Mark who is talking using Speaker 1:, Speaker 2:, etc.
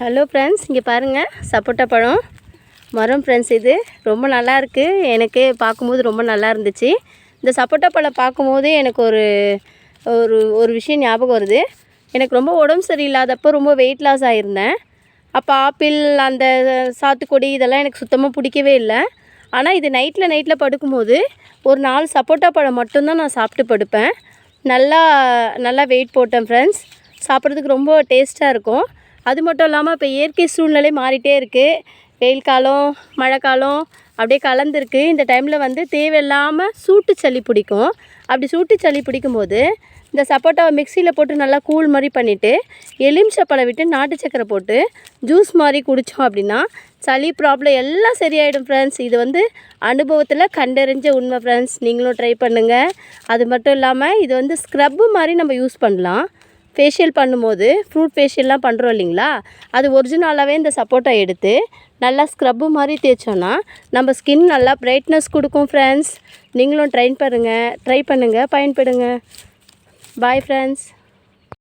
Speaker 1: Hello friends இங்கே பாருங்கள் சப்போட்டா பழம். மரம் ஃப்ரெண்ட்ஸ் இது. ரொம்ப நல்லா இருக்குது எனக்கு பார்க்கும்போது ரொம்ப நல்லா இருந்துச்சு. இந்த சப்போட்டா பழம் பார்க்கும்போதே எனக்கு ஒரு ஒரு ஒரு விஷயம் ஞாபகம் வருது. எனக்கு ரொம்ப உடம்பு சரியில்லாதப்போ ரொம்ப வெயிட் லாஸ் ஆகியிருந்தேன் அப்போ ஆப்பிள் அந்த சாத்துக்கொடி இதெல்லாம் எனக்கு சுத்தமாக பிடிக்கவே இல்லை. ஆனால் இது நைட்டில் நைட்டில் படுக்கும்போது ஒரு நாலு சப்போட்டா பழம் மட்டும்தான் நான் சாப்பிட்டு படுப்பேன். நல்லா நல்லா வெயிட் போட்டேன் ஃப்ரெண்ட்ஸ் சாப்பிட்றதுக்கு ரொம்ப டேஸ்ட்டாக இருக்கும். அது மட்டும் இல்லாமல் இப்போ இயற்கை சூழ்நிலை மாறிட்டே இருக்குது வெயில் காலம் மழை காலம் அப்படியே கலந்துருக்கு. இந்த டைமில் வந்து தேவையில்லாமல் சூட்டு சளி பிடிக்கும். அப்படி சூட்டு சளி பிடிக்கும்போது இந்த சப்போட்டாவை மிக்சியில் போட்டு நல்லா கூழ் மாதிரி பண்ணிவிட்டு எலுமிச்சப்பழம் விட்டு நாட்டு சக்கரை போட்டு ஜூஸ் மாதிரி குடித்தோம் அப்படின்னா சளி ப்ராப்ளம் எல்லாம் சரியாயிடும் ஃப்ரெண்ட்ஸ் இது வந்து அனுபவத்தில் கண்டறிஞ்ச உண்மை ஃப்ரெண்ட்ஸ் நீங்களும் ட்ரை பண்ணுங்கள் அது மட்டும் இல்லாமல் இது வந்து ஸ்க்ரப்பு மாதிரி நம்ம யூஸ் பண்ணலாம். ஃபேஷியல் பண்ணும்போது ஃப்ரூட் ஃபேஷியல்லாம் பண்ணுறோம் இல்லைங்களா? அது ஒரிஜினலாகவே இந்த சப்போட்டா எடுத்து நல்லா ஸ்க்ரப்பு மாதிரி தேய்ச்சோன்னா நம்ம ஸ்கின் நல்லா பிரைட்னஸ் கொடுக்கும் ஃப்ரெண்ட்ஸ் நீங்களும் ட்ரைன் பண்ணுங்கள் ட்ரை பண்ணுங்கள் பயன்படுங்க. Bye friends